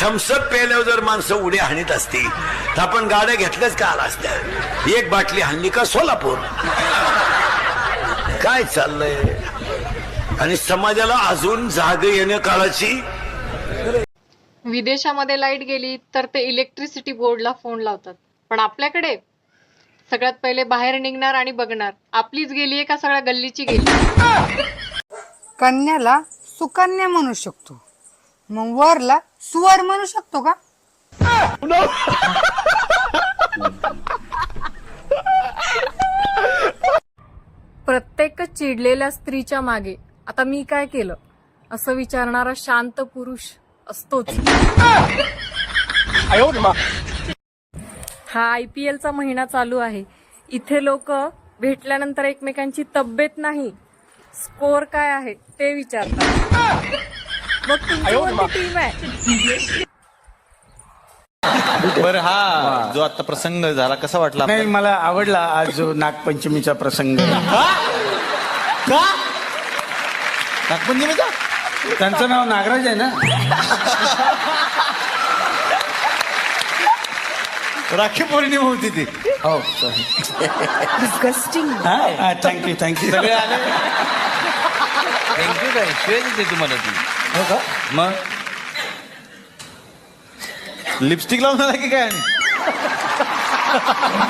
Thums Up पेल्यावर जर माणसं उड्या हाणीत असती तर आपण गाड्या घेतल्याच का आला असत्या एक बाटली हाणली का सोलापूर? काय चाललंय? आणि समाजाला अजून जाग येण्या काळाची? विदेशामध्ये लाइट गेली तर ते इलेक्ट्रिसिटी बोर्डला फोन लावतात. पण आपल्याकडे? सगळ्यात पहिले बाहेर निघणार आणि बघणार. आपलीच गेलीये का सगळ्या गल्लीची गेली? कन्याला सुकन्या म्हणू शकतो. मग वरला सुवर म्हणू शकतो का? प्रत्येक चिडलेल्या स्त्रीच्या मागे आता मी काय केलं? असं विचारणारा शांत पुरुष असतोच. हा आय पी एलचा महिना चालू आहे. इथे लोक भेटल्यानंतर एकमेकांची तब्येत नाही. स्कोर काय आहे ते विचारतात. मग तुमची कोणती टीम आहे? बरं हा जो आता प्रसंग झाला कसा वाटला नाही मला आवडला आज जो नागपंचमीचा प्रसंग. का? नागपंचमीचा? त्यांचं नाव नागराज आहे ना? राखी पौर्णिमा होती ती. हो. सॉरी थँक्यू थँक्यू सगळे आले? थँक्यू काय शिवाय देते तुम्हाला ती. हो का? मग? लिपस्टिक लावून आला की काय?